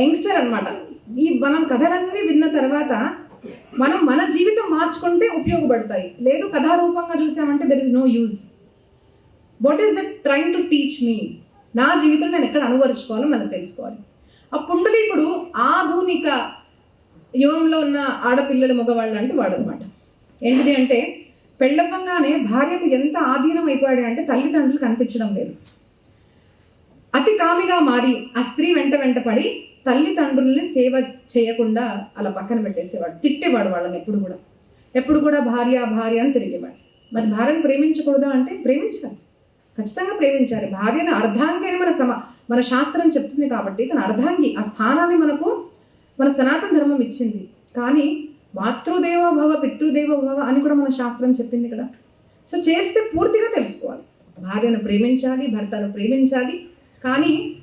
Youngster అన్నమాట. ఈ మనం కథలన్నీ విన్న తర్వాత మనం మన జీవితం మార్చుకుంటే ఉపయోగపడతాయి. లేదు కథారూపంగా చూసామంటే there is no use what is that trying to teach me నా జీవితంలో నేను ఎక్కడ అనువరుచుకోవాలో మనం తెలుసుకోవాలి. ఆ పుండలీకుడు ఆధునిక యుగంలో ఉన్న ఆడపిల్లల మగవాళ్ళు అంటే వాడు అనమాట ఏంటిది అంటే పెళ్ళవ్వంగానే భార్యకు ఎంత ఆధీనం అయిపోయాడు అంటే తల్లిదండ్రులు కనిపించడం లేదు. అతి కామిగా మారి ఆ స్త్రీ వెంట వెంట పడి తల్లిదండ్రుల్ని సేవ చేయకుండా అలా పక్కన పెట్టేసేవాడు. తిట్టేవాడు వాళ్ళని ఎప్పుడు కూడా. ఎప్పుడు కూడా భార్య భార్య అని తిరిగేవాడు. మరి భార్యను ప్రేమించకూడదా అంటే ప్రేమించాలి. ఖచ్చితంగా ప్రేమించాలి. భార్యను అర్ధాంగి మన సమ మన శాస్త్రం చెప్తుంది కాబట్టి తన అర్ధాంగి ఆ స్థానాన్ని మనకు మన సనాతన ధర్మం ఇచ్చింది. కానీ మాతృదేవో భవ పితృదేవో భవ అని కూడా మన శాస్త్రం చెప్పింది కదా. సో చేస్తే పూర్తిగా తెలుసుకోవాలి. భార్యను ప్రేమించాలి భర్తను ప్రేమించాలి. కానీ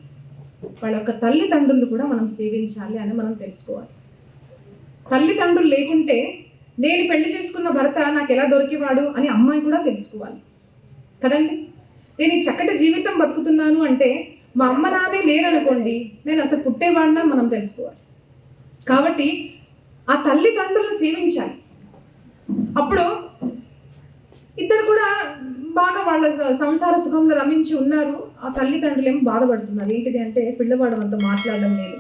వాళ్ళ యొక్క తల్లిదండ్రులు కూడా మనం సేవించాలి అని మనం తెలుసుకోవాలి. తల్లిదండ్రులు లేకుంటే నేను పెళ్ళి చేసుకున్న భర్త నాకు ఎలా దొరికేవాడు అని అమ్మాయి కూడా తెలుసుకోవాలి. కదండి? నేను ఈ చక్కటి జీవితం బతుకుతున్నాను అంటే మా అమ్మ నానే లేరనుకోండి నేను అసలు పుట్టేవాడినా మనం తెలుసుకోవాలి. కాబట్టి ఆ తల్లిదండ్రులను సేవించాలి. అప్పుడు ఇద్దరు కూడా బాగా వాళ్ళ స- సంసార సుఖంలో రమించి ఉన్నారు. ఆ తల్లిదండ్రులు ఏమో బాధపడుతున్నారు. ఏంటిది అంటే పిల్లవాడు మనతో మాట్లాడడం లేదు.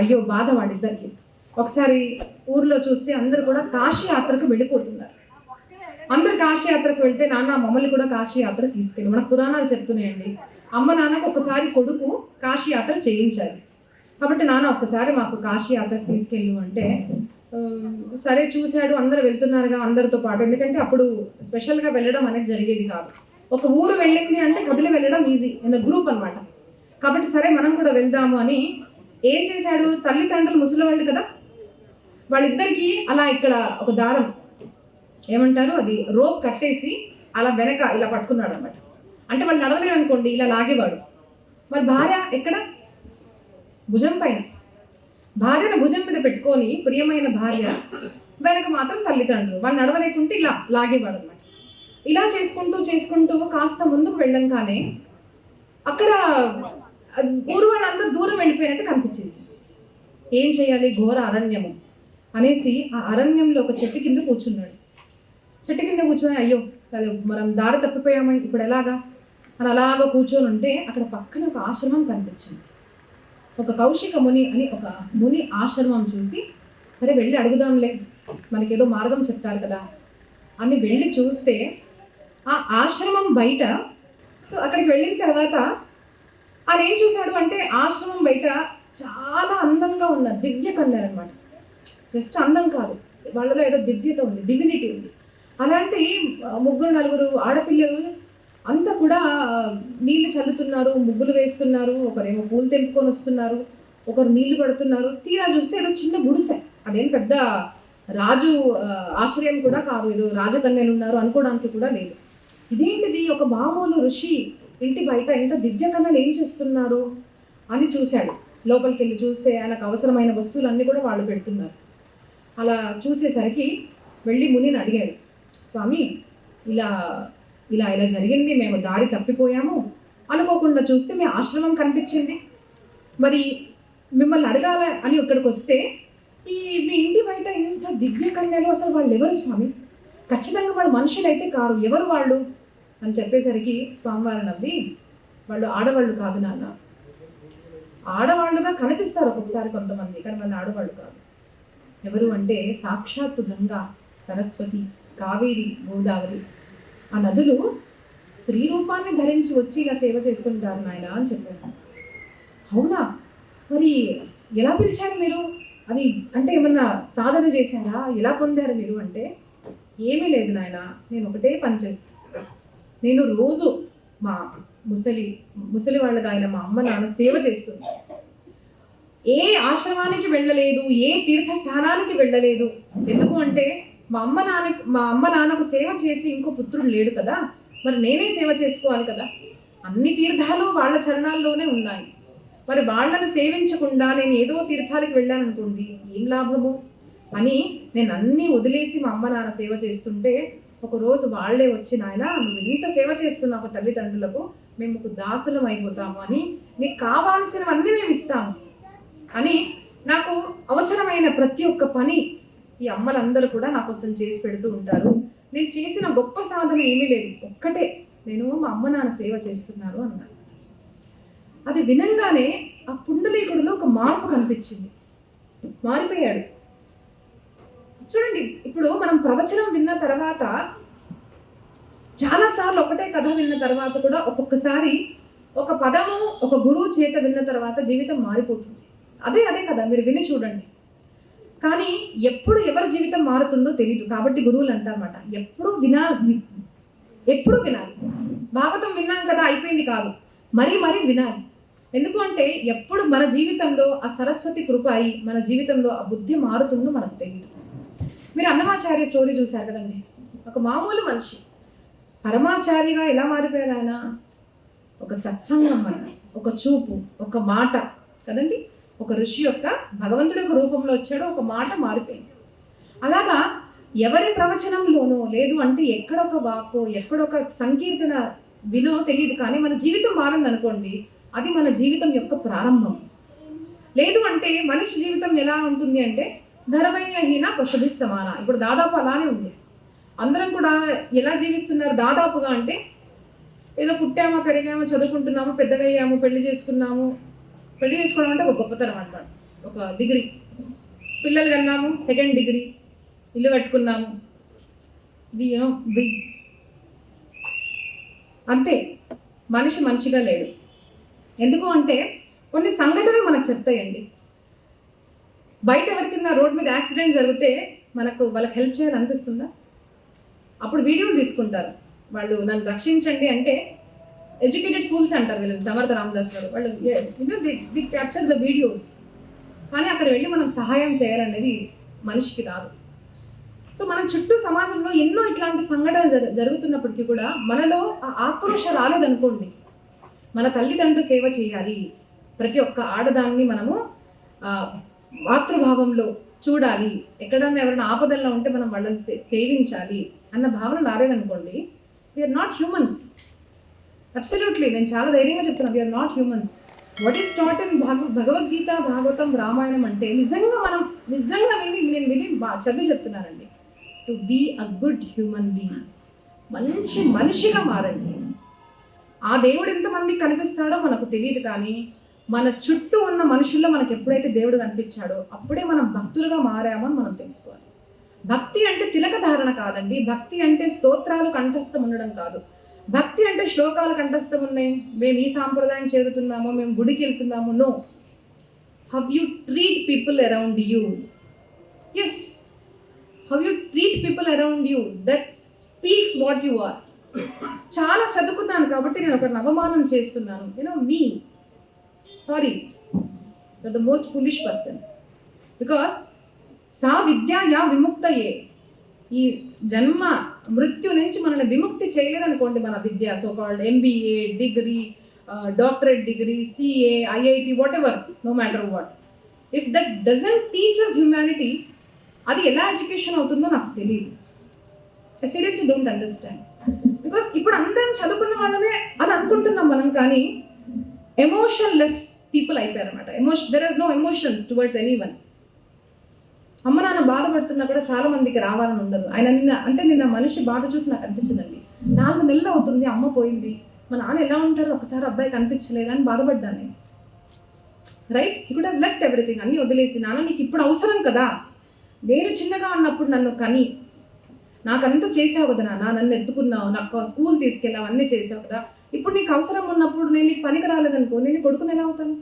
అయ్యో బాధ వాడిద్దరికి. ఒకసారి ఊర్లో చూస్తే అందరు కూడా కాశీ యాత్రకు వెళ్ళిపోతున్నారు. అందరు కాశీ యాత్రకు వెళ్తే నాన్న మమ్మల్ని కూడా కాశీ యాత్ర తీసుకెళ్ళి. మన పురాణాలు చెప్తున్నాయండి. అమ్మ నాన్నకు ఒకసారి కొడుకు కాశీ యాత్ర చేయించాలి. కాబట్టి నాన్న ఒక్కసారి మాకు కాశీ యాత్రకు తీసుకెళ్ళు అంటే సరే చూశాడు అందరు వెళ్తున్నారుగా అందరితో పాటు. ఎందుకంటే అప్పుడు స్పెషల్గా వెళ్ళడం అనేది జరిగేది కాదు. ఒక ఊరు వెళ్ళింది అంటే కదిలి వెళ్ళడం ఈజీ ఇన్ గ్రూప్ అన్నమాట. కాబట్టి సరే మనం కూడా వెళ్దాము అని ఏం చేశాడు? తల్లిదండ్రులు ముసలివాళ్ళు కదా? వాళ్ళిద్దరికి అలా ఇక్కడ ఒక దారం. ఏమంటారు? అది రోప్ కట్టేసి అలా వెనక ఇలా పట్టుకున్నాడు అనమాట అంటే వాళ్ళు నడవలేదు అనుకోండి ఇలా లాగేవాడు. మరి భార్య ఎక్కడ? భుజం పైన. భార్యను భుజం మీద పెట్టుకొని ప్రియమైన భార్య వెనక మాత్రం తల్లిదండ్రులు. వాళ్ళు నడవలేకుంటే ఇలా లాగేవాడు అనమాట ఇలా చేసుకుంటూ చేసుకుంటూ కాస్త ముందుకు వెళ్ళంగానే అక్కడ ఊరు వాళ్ళంతా దూరం వెళ్ళిపోయినట్టు కనిపించేసి ఏం చేయాలి? ఘోర అరణ్యము అనేసి ఆ అరణ్యంలో ఒక చెట్టు కింద కూర్చున్నాడు. చెట్టు కింద కూర్చొని అయ్యో మనం దారి తప్పిపోయామని ఇప్పుడు ఎలాగా? అని అలాగ కూర్చొని ఉంటే అక్కడ పక్కన ఒక ఆశ్రమం కనిపించింది. ఒక కౌశిక ముని అని ఒక ముని ఆశ్రమం చూసి సరే వెళ్ళి అడుగుదాంలే మనకేదో మార్గం చెప్తారు కదా అని వెళ్ళి చూస్తే ఆ ఆశ్రమం బయట. సో అక్కడికి వెళ్ళిన తర్వాత ఆయన ఏం చూశాడు అంటే ఆశ్రమం బయట చాలా అందంగా ఉన్న దివ్య కన్యలు అనమాట జస్ట్ అందం కాదు వాళ్ళలో ఏదో దివ్యత ఉంది డివినిటీ ఉంది. అలాంటి ముగ్గురు నలుగురు ఆడపిల్లలు అంతా కూడా నీళ్ళు చల్లుతున్నారు ముగ్గులు వేస్తున్నారు ఒకరేమో పూలు తెంపుకొని వస్తున్నారు ఒకరు నీళ్ళు పడుతున్నారు. తీరా చూస్తే ఏదో చిన్న గుడిసె అదేం పెద్ద రాజు ఆశ్రయం కూడా కాదు ఏదో రాజకన్యలు ఉన్నారు అనుకోవడానికి కూడా లేదు. ఇదేంటిది? ఒక మామూలు ఋషి ఇంటి బయట ఇంత దివ్య కథలు ఏం చేస్తున్నారు అని చూశాడు. లోపలికి వెళ్ళి చూస్తే ఆయనకు అవసరమైన వస్తువులన్నీ కూడా వాళ్ళు పెడుతున్నారు. అలా చూసేసరికి వెళ్ళి మునిని అడిగాడు. స్వామి ఇలా ఇలా ఇలా జరిగింది. మేము దారి తప్పిపోయాము. అనుకోకుండా చూస్తే మీ ఆశ్రమం కనిపించింది. మరి మిమ్మల్ని అడగాల? అని ఇక్కడికి వస్తే ఈ మీ ఇంటి బయట ఇంత దివ్య కన్యలు అసలు వాళ్ళు ఎవరు స్వామి? ఖచ్చితంగా వాళ్ళు మనుషులైతే కారు. ఎవరు వాళ్ళు? అని చెప్పేసరికి స్వామివారు నవ్వి వాళ్ళు ఆడవాళ్ళు కాదు నాన్న. ఆడవాళ్ళుగా కనిపిస్తారు ఒక్కొక్కసారి కొంతమంది కానీ వాళ్ళు ఆడవాళ్ళు కాదు. ఎవరు అంటే సాక్షాత్తు గంగా సరస్వతి కావేరి గోదావరి. ఆ నదులు స్త్రీ రూపాన్ని ధరించి వచ్చి ఇలా సేవ చేస్తుంటారు నాయన అని చెప్పారు. అవునా? మరి ఎలా పిలిచారు మీరు? అది అంటే ఏమన్నా సాధన చేశారా? ఎలా పొందారు మీరు? అంటే ఏమీ లేదు నాయన నేను ఒకటే పని చేస్తాను నేను రోజు మా ముసలి ముసలి వాళ్ళకి ఆయన మా అమ్మ నాన్న సేవ చేస్తుంది. ఏ ఆశ్రమానికి వెళ్ళలేదు ఏ తీర్థ స్థానానికి వెళ్ళలేదు. ఎందుకు అంటే మా అమ్మ నాన్న మా అమ్మ నాన్నకు సేవ చేసి ఇంకో పుత్రుడు లేడు కదా. మరి నేనే సేవ చేసుకోవాలి కదా. అన్ని తీర్థాలు వాళ్ళ చరణాల్లోనే ఉన్నాయి. మరి వాళ్ళను సేవించకుండా నేను ఏదో తీర్థాలకు వెళ్ళాను అనుకోండి ఏం లాభము? అని నేను అన్నీ వదిలేసి మా అమ్మ నాన్న సేవ చేస్తుంటే ఒకరోజు వాళ్ళే వచ్చి నాయన నువ్వు ఇంత సేవ చేస్తున్నావు తల్లిదండ్రులకు మేము ఒక దాసులం అయిపోతాము అని నీకు కావాల్సినవన్నీ మేము ఇస్తాము. అని నాకు అవసరమైన ప్రతి ఒక్క పని ఈ అమ్మలందరూ కూడా నా కోసం చేసి పెడుతూ ఉంటారు. నేను చేసిన గొప్ప సాధన ఏమీ లేదు. ఒక్కటే నేను మా అమ్మ నాన్న సేవ చేస్తున్నాను అన్నాను అది వినంగానే ఆ పుండలీకుడిలో ఒక మార్పు కనిపించింది. మారిపోయాడు. చూడండి ఇప్పుడు మనం ప్రవచనం విన్న తర్వాత చాలాసార్లు ఒకటే కథ విన్న తర్వాత కూడా ఒక్కొక్కసారి ఒక పదము ఒక గురువు చేత విన్న తర్వాత జీవితం మారిపోతుంది. అదే అదే కదా మీరు విని చూడండి. కానీ ఎప్పుడు ఎవరి జీవితం మారుతుందో తెలియదు కాబట్టి గురువులు అంటారన్నమాట ఎప్పుడు వినాలి ఎప్పుడు వినాలి. భాగవతం విన్నాం కదా అయిపోయింది కాదు. మరీ మరీ వినాలి. ఎందుకు అంటే ఎప్పుడు మన జీవితంలో ఆ సరస్వతి కృప అయి మన జీవితంలో ఆ బుద్ధి మారుతుందో మనకు తెలియదు మీరు అన్నమాచార్య స్టోరీ చూశారు కదండి? ఒక మామూలు మనిషి. పరమాచారిగా ఎలా మారిపోయారు ఆయన? ఒక సత్సంగం వల్ల ఒక చూపు ఒక మాట కదండి? ఒక ఋషి యొక్క భగవంతుడు యొక్క రూపంలో వచ్చాడు ఒక మాట మారిపోయింది. అలాగా ఎవరి ప్రవచనంలోనో లేదు అంటే ఎక్కడొక వాకో ఎక్కడొక సంకీర్తన వినో తెలియదు కానీ మన జీవితం మారింది అనుకోండి అది మన జీవితం యొక్క ప్రారంభం. లేదు అంటే మనిషి జీవితం ఎలా ఉంటుంది అంటే ధరమయ్యహీన పశుభి సమాన ఇప్పుడు దాదాపు అలానే ఉంది. అందరం కూడా ఎలా జీవిస్తున్నారు? దాదాపుగా అంటే ఏదో పుట్టామా పెరిగామా చదువుకుంటున్నాము పెద్దగా అయ్యాము పెళ్ళి చేసుకున్నాము. పెళ్ళి చేసుకోవడం అంటే ఒక గొప్పతనం అన్నమాట. ఒక డిగ్రీ. పిల్లలు కన్నాము సెకండ్ డిగ్రీ. ఇల్లు కట్టుకున్నాము. వి బి అంతే. మనిషి మంచిగా లేడు. ఎందుకు అంటే కొన్ని సంఘటనలు మనకు చెప్తాయండి. బయట ఎవరికైనా రోడ్ మీద యాక్సిడెంట్ జరిగితే మనకు వాళ్ళకి హెల్ప్ చేయాలనిపిస్తుందా? అప్పుడు వీడియోలు తీసుకుంటారు. వాళ్ళు నన్ను రక్షించండి అంటే ఎడ్యుకేటెడ్ ఫూల్స్ అంటారు వీళ్ళు సమర్థ రామదాస్ గారు. వాళ్ళు ది క్యాప్చర్ ద వీడియోస్ కానీ అక్కడ వెళ్ళి మనం సహాయం చేయాలనేది మనిషికి రాదు. సో మనం చుట్టూ సమాజంలో ఎన్నో ఇట్లాంటి సంఘటనలు జరు- జరుగుతున్నప్పటికీ కూడా మనలో ఆ ఆక్రోష రాలేదనుకోండి. మన తల్లిదండ్రులు సేవ చేయాలి. ప్రతి ఒక్క ఆడదాన్ని మనము మాతృభావంలో చూడాలి. ఎక్కడన్నా ఎవరైనా ఆపదల్లో ఉంటే మనం వాళ్ళని సేవించాలి అన్న భావన రాలేదనుకోండి వీఆర్ నాట్ హ్యూమన్స్ అబ్సల్యూట్లీ నేను చాలా ధైర్యంగా చెప్తున్నాను we are not humans what is taught in భగ భగవద్గీత భాగవతం రామాయణం అంటే నిజంగా మనం నిజంగా విని నేను విని చదివి చెప్తున్నానండి. To be a good human being మంచి మనిషిగా మారండి. ఆ దేవుడు ఎంతమందికి కనిపిస్తాడో మనకు తెలియదు కానీ మన చుట్టూ ఉన్న మనుషుల్లో మనకు ఎప్పుడైతే దేవుడు కనిపించాడో అప్పుడే మనం భక్తులుగా మారామని మనం తెలుసుకోవాలి. భక్తి అంటే తిలక ధారణ కాదండి. భక్తి అంటే స్తోత్రాలు కంఠస్థం ఉండడం కాదు. భక్తి అంటే శ్లోకాలు కంఠస్థం ఉన్నాయి. మేము ఈ సాంప్రదాయం చేరుతున్నాము మేము గుడికి వెళ్తున్నాము no. How you treat people around you as how you treat people around you that speaks what you are చాలా చదువుకున్నాను కాబట్టి నేను ఒక అవమానం చేస్తున్నాను you know me sorry the most foolish person because సా విద్యా విముక్తయే. ఈ జన్మ మృత్యు నుంచి మనల్ని విముక్తి చేయలేదనుకోండి మన విద్య so called MBA degree doctorate degree C A IIT whatever no matter what if that doesn't teach us humanity అది ఎలా ఎడ్యుకేషన్ అవుతుందో నాకు తెలియదు I seriously don't understand because ఇప్పుడు అందరం చదువుకున్న వాళ్ళమే అని అనుకుంటున్నాం మనం కానీ ఎమోషన్ లెస్ పీపుల్ అయిపోయారు అనమాట emotion there are no emotions towards anyone అమ్మ నాన్న బాధపడుతున్నా కూడా చాలా మందికి రావాలని ఉండదు. ఆయన నిన్న అంటే నిన్న మనిషి బాధ చూసి నాకు అనిపించిందండి. నాలుగు నెలలు అవుతుంది అమ్మ పోయింది. మా నాన్న ఎలా ఉంటారో ఒకసారి అబ్బాయి కనిపించలేదు అని బాధపడ్డాను నేను. రైట్ ఇప్పుడు లెఫ్ట్ ఎవ్రీథింగ్ అన్ని వదిలేసి నాన్న నీకు ఇప్పుడు అవసరం కదా. నేను చిన్నగా ఉన్నప్పుడు నన్ను కని నాకంతా చేసావు కదా నాన్న. నన్ను ఎత్తుకున్నావు నాకు స్కూల్ తీసుకెళ్ళావు అన్నీ చేసావు కదా. ఇప్పుడు నీకు అవసరం ఉన్నప్పుడు నేను నీకు పనికి రాలేదనుకో నేను కొడుకుని ఎలా అవుతాను?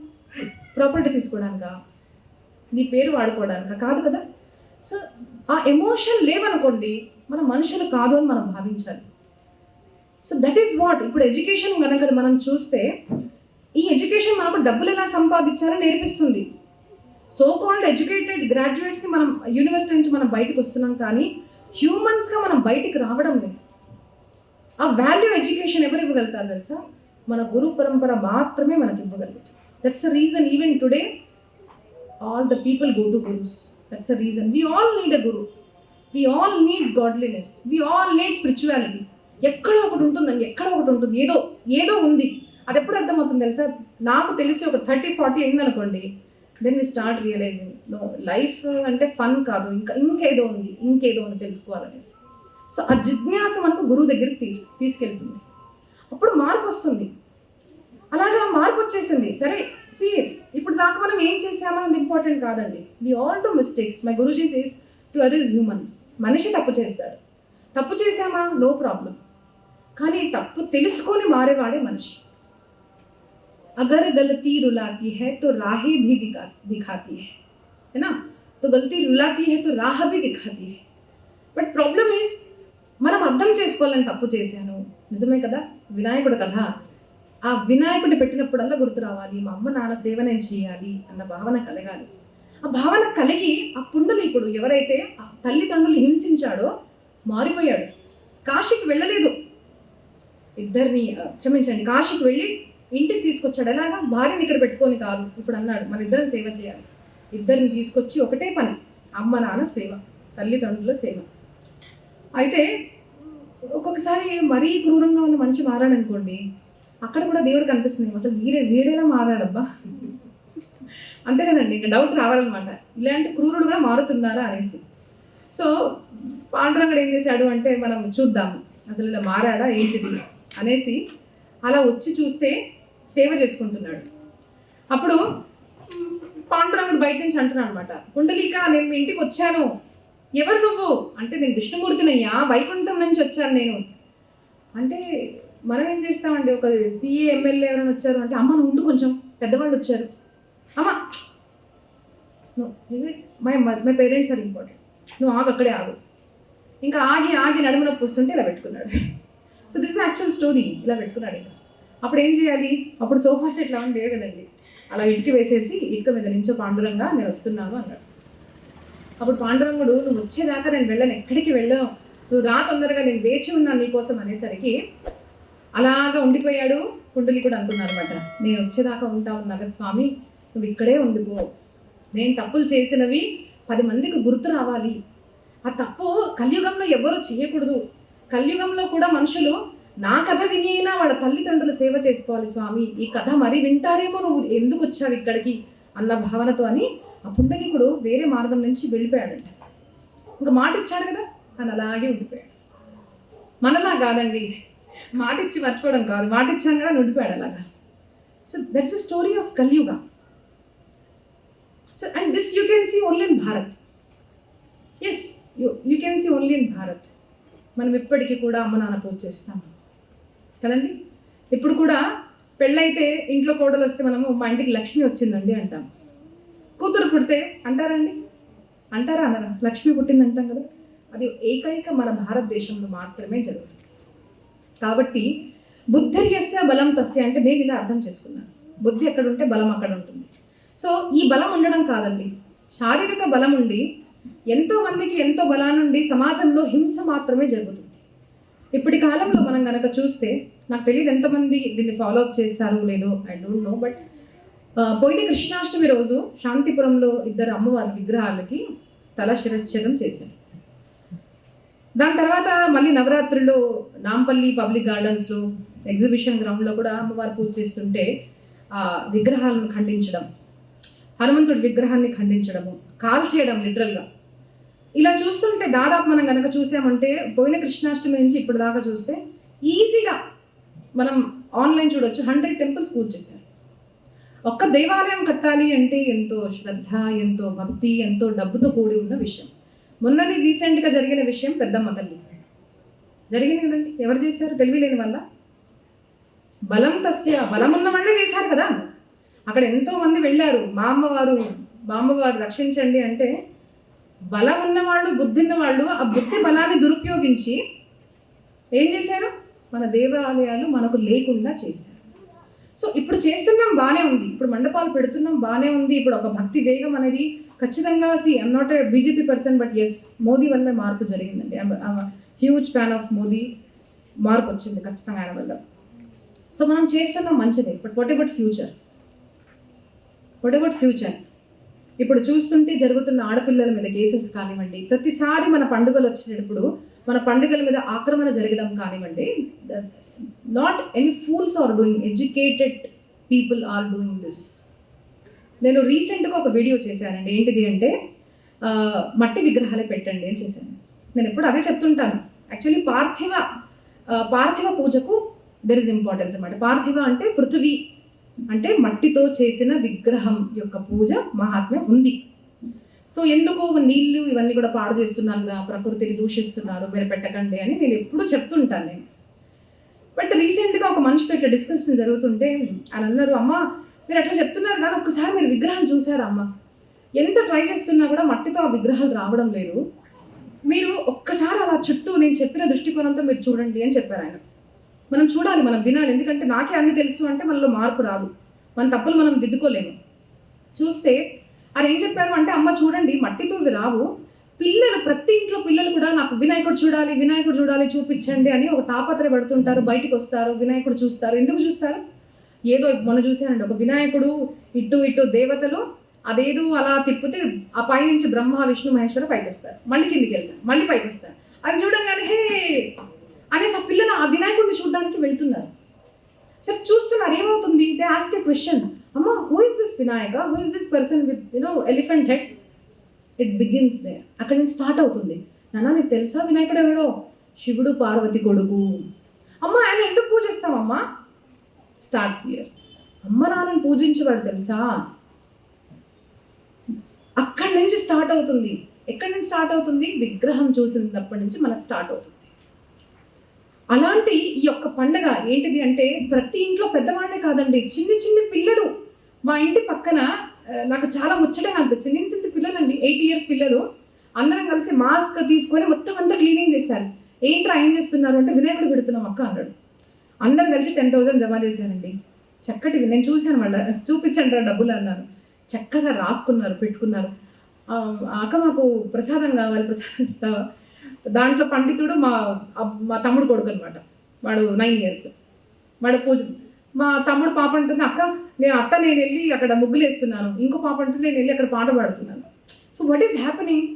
ప్రాపర్టీ తీసుకోవడానికా? నీ పేరు వాడుకోవడానికా? కాదు కదా? సో ఆ ఎమోషన్ లేవనుకోండి మన మనుషులు కాదు అని మనం భావించాలి. సో దట్ ఈస్ వాట్ ఇప్పుడు ఎడ్యుకేషన్ కనుక మనం చూస్తే ఈ ఎడ్యుకేషన్ మనకు డబ్బులు ఎలా సంపాదించాలని నేర్పిస్తుంది. సో కాల్డ్ ఎడ్యుకేటెడ్ గ్రాడ్యుయేట్స్ని మనం యూనివర్సిటీ నుంచి మనం బయటకు వస్తున్నాం కానీ హ్యూమన్స్గా మనం బయటికి రావడం లేదు. ఆ వాల్యూ ఎడ్యుకేషన్ ఎవరు ఇవ్వగలుగుతారు తెలుసా? మన గురు పరంపర మాత్రమే మనకి ఇవ్వగలుగుతుంది. That's a reason even today all the people go to gurus that's a reason we all need a guru we all need godliness we all need spirituality ఎక్కడ ఒకటి ఉంటుందండి ఎక్కడ ఒకటి ఉంటుంది. ఏదో ఏదో ఉంది. అది ఎప్పుడు అర్థమవుతుంది తెలుసా? నాకు తెలిసి ఒక థర్టీ ఫార్టీ అయింది అనుకోండి. Then we start realizing no life అంటే ఫన్ కాదు. ఇంకా ఇంకేదో ఉంది ఇంకేదో ఉంది తెలుసుకోవాలనేసి. సో ఆ జిజ్ఞాస మనకు గురువు దగ్గరికి తీసు తీసుకెళ్తుంది అప్పుడు మార్పు వస్తుంది అలాగా మార్పు వచ్చేసింది సరే సి ఇప్పుడు దాకా మనం ఏం చేసామో అది ఇంపార్టెంట్ కాదండి we all do mistakes my Guruji says to err is human మనిషి తప్పు చేస్తాడు తప్పు చేసామా నో ప్రాబ్లం కానీ తప్పు తెలుసుకొని మారేవాడే మనిషి अगर गलती रुलाती है तो राहें भी दिखा दिखाती है है ना तो गलती रुलाती है तो राह भी दिखाती है బట్ ప్రాబ్లమ్ ఈస్ మనం అర్థం చేసుకోవాలని తప్పు చేశాను. నిజమే కదా? వినాయకుడు కదా ఆ వినాయకుడిని పెట్టినప్పుడల్లా గుర్తు రావాలి. మా అమ్మ నాన్న సేవ నేను చేయాలి అన్న భావన కలగాలి. ఆ భావన కలిగి ఆ పుండలీకుడు ఎవరైతే ఆ తల్లిదండ్రులు హింసించాడో మారిపోయాడు. కాశీకి వెళ్ళలేదు. ఇద్దరిని క్షమించండి కాశీకి వెళ్ళి ఇంటికి తీసుకొచ్చాడు. ఎలాగా? భార్యని ఇక్కడ పెట్టుకొని కాదు. ఇప్పుడు అన్నాడు మన ఇద్దరం సేవ చేయాలి. ఇద్దరిని తీసుకొచ్చి ఒకటే పని. అమ్మ నాన్న సేవ తల్లిదండ్రుల సేవ. అయితే ఒక్కొక్కసారి మరీ క్రూరంగా ఉన్న మనిషి మారాడనుకోండి అక్కడ కూడా దేవుడు కనిపిస్తుంది. అసలు వీడే వీడేలా మారాడబ్బా? అంతే కదండి ఇంకా డౌట్ రావాలన్నమాట. ఇలాంటి క్రూరుడు కూడా మారుతున్నారా అనేసి. సో పాండురంగడు ఏం చేశాడు అంటే మనం చూద్దాము అసలు ఇలా మారాడా ఏంటిది అనేసి అలా వచ్చి చూస్తే సేవ చేసుకుంటున్నాడు. అప్పుడు పాండురంగుడు బయట నుంచి అంటున్నాడు అనమాట కుండలీక నేను మీ ఇంటికి వచ్చాను. ఎవరు నువ్వు? అంటే నేను విష్ణుమూర్తినయ్యా వైకుంఠం నుంచి వచ్చాను నేను. అంటే మనం ఏం చేస్తామండి? ఒక సీఏ ఎమ్మెల్యే ఎవరైనా వచ్చారు అంటే అమ్మ నువ్వు ఉండు కొంచెం. పెద్దవాళ్ళు వచ్చారు. అమ్మ my my parents are important నువ్వు ఆగు అక్కడే ఆగు. ఇంకా ఆగి ఆగి నడుము నొప్పి వస్తుంటే ఇలా పెట్టుకున్నాడు. సో దిస్ యాక్చువల్ స్టోరీ ఇలా పెట్టుకున్నాడు ఇంకా. అప్పుడు ఏం చేయాలి? అప్పుడు సోఫా సెట్ లాగా లేవు కదండి. అలా ఇటుక వేసేసి ఇటుక మీద నుంచో పాండురంగా నేను వస్తున్నాను అన్నాడు. అప్పుడు పాండురంగుడు నువ్వు వచ్చేదాకా నేను వెళ్ళను ఎక్కడికి వెళ్ళను. నువ్వు రా తొందరగా నేను వేచి ఉన్నాను నీకోసం అనేసరికి అలాగా ఉండిపోయాడు కుండలి కూడా అంటున్నారు అనమాట నేను వచ్చేదాకా ఉంటావు నగదు స్వామి నువ్వు ఇక్కడే ఉండిపో. నేను తప్పులు చేసినవి పది మందికి గుర్తు రావాలి. ఆ తప్పు కలియుగంలో ఎవరు చేయకూడదు. కలియుగంలో కూడా మనుషులు నా కథ వినినా వాళ్ళ తల్లిదండ్రుల సేవ చేసుకోవాలి స్వామి. ఈ కథ మరి వింటారేమో నువ్వు. ఎందుకు వచ్చావు ఇక్కడికి? అన్న భావనతో అని ఆ పుండగికుడు వేరే మార్గం నుంచి వెళ్ళిపోయాడంట ఇంకా మాట ఇచ్చాడు కదా అని అలాగే ఉండిపోయాడు. మనలా కాదండి మాట ఇచ్చి మర్చిపోవడం కాదు. మాట ఇచ్చాను కదా నుండిపోయాడు ఉండిపోయాడు అలాగా. So that's the story of Kaliyuga so and this you can see only in Bharat yes you you can see only in Bharat మనం ఇప్పటికీ కూడా అమ్మ నాన్న పూజ చేస్తాం. కదండి? ఇప్పుడు కూడా పెళ్ళైతే ఇంట్లో కోడలు వస్తే మనము మా ఇంటికి లక్ష్మి వచ్చిందండి అంటాం. కూతురు పుడితే అంటారండి? అంటారా అనరా లక్ష్మి పుట్టింది అంటాం కదా. అది ఏకైక మన భారతదేశంలో మాత్రమే జరుగుతుంది. కాబట్టి బుద్ధిర్యస్య బలం తస్య అంటే నేను ఇలా అర్థం చేసుకున్నాను. బుద్ధి ఎక్కడ ఉంటే బలం అక్కడ ఉంటుంది. సో ఈ బలం ఉండడం కాదండి. శారీరక బలం ఉండి ఎంతో మందికి ఎంతో బలానుండి సమాజంలో హింస మాత్రమే జరుగుతుంది. ఇప్పటి కాలంలో మనం కనుక చూస్తే నాకు తెలియదు ఎంతమంది దీన్ని ఫాలో అప్ చేస్తారో లేదో ఐ డోంట్ నో బట్ పోయిన కృష్ణాష్టమి రోజు శాంతిపురంలో ఇద్దరు అమ్మవారి విగ్రహాలకి తల శిరచ్ఛేదం చేశారు. దాని తర్వాత మళ్ళీ నవరాత్రుల్లో నాంపల్లి పబ్లిక్ గార్డెన్స్లో ఎగ్జిబిషన్ గ్రౌండ్లో కూడా అమ్మవారు పూజ చేస్తుంటే ఆ విగ్రహాలను ఖండించడం హనుమంతుడి విగ్రహాన్ని ఖండించడము కాల్ చేయడం లిటరల్గా. ఇలా చూస్తుంటే దాదాపు మనం కనుక చూసామంటే పోయిన కృష్ణాష్టమి నుంచి ఇప్పుడు దాకా చూస్తే ఈజీగా మనం ఆన్లైన్ చూడొచ్చు. హండ్రెడ్ టెంపుల్స్ పూజ చేశారు. ఒక్క దేవాలయం కట్టాలి అంటే ఎంతో శ్రద్ధ ఎంతో భక్తి ఎంతో డబ్బుతో కూడి ఉన్న విషయం. మొన్నది రీసెంట్గా జరిగిన విషయం పెద్దమ్మ తల్లి. జరిగింది కదండి. ఎవరు చేశారు? తెలివి లేని వల్ల బలం తస్య బలం ఉన్న వాళ్ళే చేశారు కదా. అక్కడ ఎంతో మంది వెళ్ళారు. మా అమ్మవారు మా అమ్మవారు రక్షించండి అంటే బలం ఉన్నవాళ్ళు బుద్ధి ఉన్నవాళ్ళు ఆ బుద్ధి బలాన్ని దురుపయోగించి ఏం చేశారు? మన దేవాలయాలు మనకు లేకుండా చేశారు. సో ఇప్పుడు చేస్తున్నాం బాగానే ఉంది. ఇప్పుడు మండపాలు పెడుతున్నాం బాగానే ఉంది. ఇప్పుడు ఒక భక్తి వేగం అనేది ఖచ్చితంగా see I'm not a BJP person but yes Modi వల్లే మార్పు జరిగిందండి. Huge fan of Modi. మార్పు వచ్చింది ఖచ్చితంగా ఆయన వల్ల. సో మనం చేస్తున్నాం మంచిదే. But what about future what about future ఇప్పుడు చూస్తుంటే జరుగుతున్న ఆడపిల్లల మీద కేసెస్ కానివ్వండి ప్రతిసారి మన పండుగలు వచ్చినప్పుడు మన పండుగల మీద ఆక్రమణ జరగడం కానివ్వండి not any fools are doing educated people are doing this నేను రీసెంట్గా ఒక వీడియో చేశానండి. ఏంటిది అంటే మట్టి విగ్రహాలే పెట్టండి అని చేశాను. నేను ఎప్పుడు అదే చెప్తుంటాను. యాక్చువల్లీ పార్థివ పార్థివ పూజకు దెర్ ఇస్ ఇంపార్టెన్స్ అన్నమాట. పార్థివ అంటే పృథివీ అంటే మట్టితో చేసిన విగ్రహం యొక్క పూజ మహాత్మ్యం ఉంది. సో ఎందుకు నీళ్ళు ఇవన్నీ కూడా పాడు చేస్తున్నారు కదా ప్రకృతిని దూషిస్తున్నారు మీరు పెట్టకండి అని నేను ఎప్పుడూ చెప్తుంటాను నేను. బట్ రీసెంట్గా ఒక మనిషితో ఇట్లా డిస్కషన్ జరుగుతుంటే అని అన్నారు అమ్మ మీరు అట్లా చెప్తున్నారు కానీ ఒక్కసారి మీరు విగ్రహాలు చూసారా అమ్మ? ఎంత ట్రై చేస్తున్నా కూడా మట్టితో ఆ విగ్రహాలు రావడం లేదు. మీరు ఒక్కసారి అలా చుట్టూ నేను చెప్పిన దృష్టికోణంతో మీరు చూడండి అని చెప్పారు ఆయన. మనం చూడాలి మనం వినాలి. ఎందుకంటే నాకే అన్ని తెలుసు అంటే మనలో మార్పు రాదు. మన తప్పులు మనం దిద్దుకోలేము. చూస్తే అది ఏం చెప్పారు అంటే అమ్మ చూడండి మట్టితో ఇవి రావు. పిల్లలు ప్రతి ఇంట్లో పిల్లలు కూడా నాకు వినాయకుడు చూడాలి వినాయకుడు చూడాలి చూపించండి అని ఒక తాపత్ర పడుతుంటారు. బయటకు వస్తారు వినాయకుడు చూస్తారు. ఎందుకు చూస్తారు? ఏదో మొన్న చూశానండి ఒక వినాయకుడు ఇటు ఇటు దేవతలు అదేదో అలా తిప్పితే ఆ పైనుంచి బ్రహ్మ విష్ణు మహేశ్వర పైకి వస్తారు. మళ్ళీ కిందికి వెళ్తారు మళ్ళీ పైకి వస్తారు. అది చూడగానే హే! అనేసి ఆ పిల్లలు ఆ వినాయకుడిని చూడడానికి వెళ్తున్నారు. సరే చూస్తున్నారు ఏమవుతుంది? దే ఆస్క్ ఎ క్వశ్చన్ అమ్మ who is this Vinayaka who is this person with you know elephant head it begins they అక్కడ నుంచి స్టార్ట్ అవుతుంది. నాన్న నీకు తెలుసా వినాయకుడు ఎవడో? శివుడు పార్వతి కొడుకు. అమ్మ ఆయన ఎందుకు పూజిస్తామమ్మా స్టార్ట్స్ ఇయర్ అమ్మ నాన్నని పూజించేవాడు తెలుసా? అక్కడి నుంచి స్టార్ట్ అవుతుంది. ఎక్కడి నుంచి స్టార్ట్ అవుతుంది? విగ్రహం చూసినప్పటి నుంచి మనకు స్టార్ట్ అవుతుంది. అలాంటి ఈ యొక్క పండగ ఏంటిది అంటే ప్రతి ఇంట్లో పెద్దవాళ్ళే కాదండి. చిన్ని చిన్ని పిల్లలు. మా ఇంటి పక్కన నాకు చాలా ముచ్చటగా అనిపించింది. ఇంత పిల్లలండి ఎయిట్ ఇయర్స్ పిల్లలు. అందరం కలిసి మాస్క్ తీసుకొని మొత్తం అంతా క్లీనింగ్ చేశారు. ఏంట్రా ఏం చేస్తున్నారు అంటే వినాయకుడు పెడుతున్నాం అక్క అన్నాడు. అందరం కలిసి టెన్ థౌసండ్ జమ చేశానండి. చక్కటివి నేను చూశాను మళ్ళీ చూపించండి రా డబ్బులు అన్నాను. చక్కగా రాసుకున్నారు పెట్టుకున్నారు. అక్క మాకు ప్రసాదం కావాలి ప్రసాదం ఇస్తావా? దాంట్లో పండితుడు మా మా తమ్ముడు కొడుకు అనమాట వాడు నైన్ ఇయర్స్ వాడు పూజ మా తమ్ముడు పాప అంటుంది అక్క నేను అత్త నేను వెళ్ళి అక్కడ ముగ్గులు వేస్తున్నాను ఇంకో పాప అంటుంది నేను వెళ్ళి అక్కడ పాట పాడుతున్నాను. సో వాట్ ఈస్ హ్యాపెనింగ్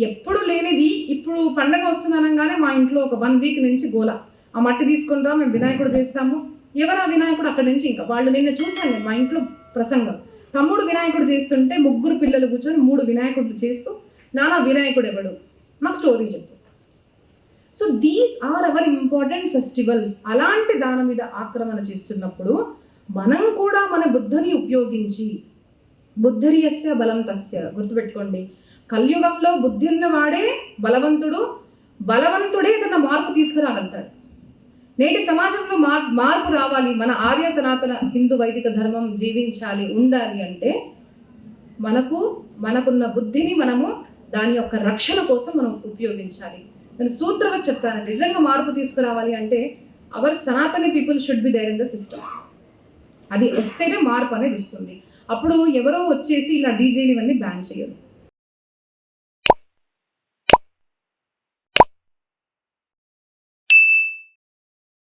ఎప్పుడు లేనిది ఇప్పుడు పండగ వస్తున్నానంగానే మా ఇంట్లో ఒక వన్ వీక్ నుంచి గోల. ఆ మట్టి తీసుకొని రా మేము వినాయకుడు చేస్తాము. ఎవరా వినాయకుడు? అక్కడి నుంచి ఇంకా. వాళ్ళు నిన్న చూశాను నేను మా ఇంట్లో ప్రసంగం. తమ్ముడు వినాయకుడు చేస్తుంటే ముగ్గురు పిల్లలు కూర్చొని మూడు వినాయకుడు చేస్తూ నానా వినాయకుడు ఎవడు? మాకు స్టోరీ చెప్పు. So these are our important festivals అలాంటి దాని మీద ఆక్రమణ చేస్తున్నప్పుడు మనం కూడా మన బుద్ధని ఉపయోగించి బుద్ధరియస్య బలం తస్య గుర్తుపెట్టుకోండి. కలియుగంలో బుద్ధి ఉన్నవాడే బలవంతుడు బలవంతుడే తన మార్పు తీసుకురాగలుగుతాడు. నేటి సమాజంలో మార్ మార్పు రావాలి మన ఆర్య సనాతన హిందూ వైదిక ధర్మం జీవించాలి ఉండాలి అంటే మనకు మనకున్న బుద్ధిని మనము దాని యొక్క రక్షణ కోసం మనం ఉపయోగించాలి. నేను సూత్రవత్ చెప్తానండి నిజంగా మార్పు తీసుకురావాలి అంటే our Sanatana people should be there in the system అది వస్తేనే మార్పు అనేది వస్తుంది. అప్పుడు ఎవరో వచ్చేసి ఇలా డీజేలు ఇవన్నీ బ్యాన్ చేయదు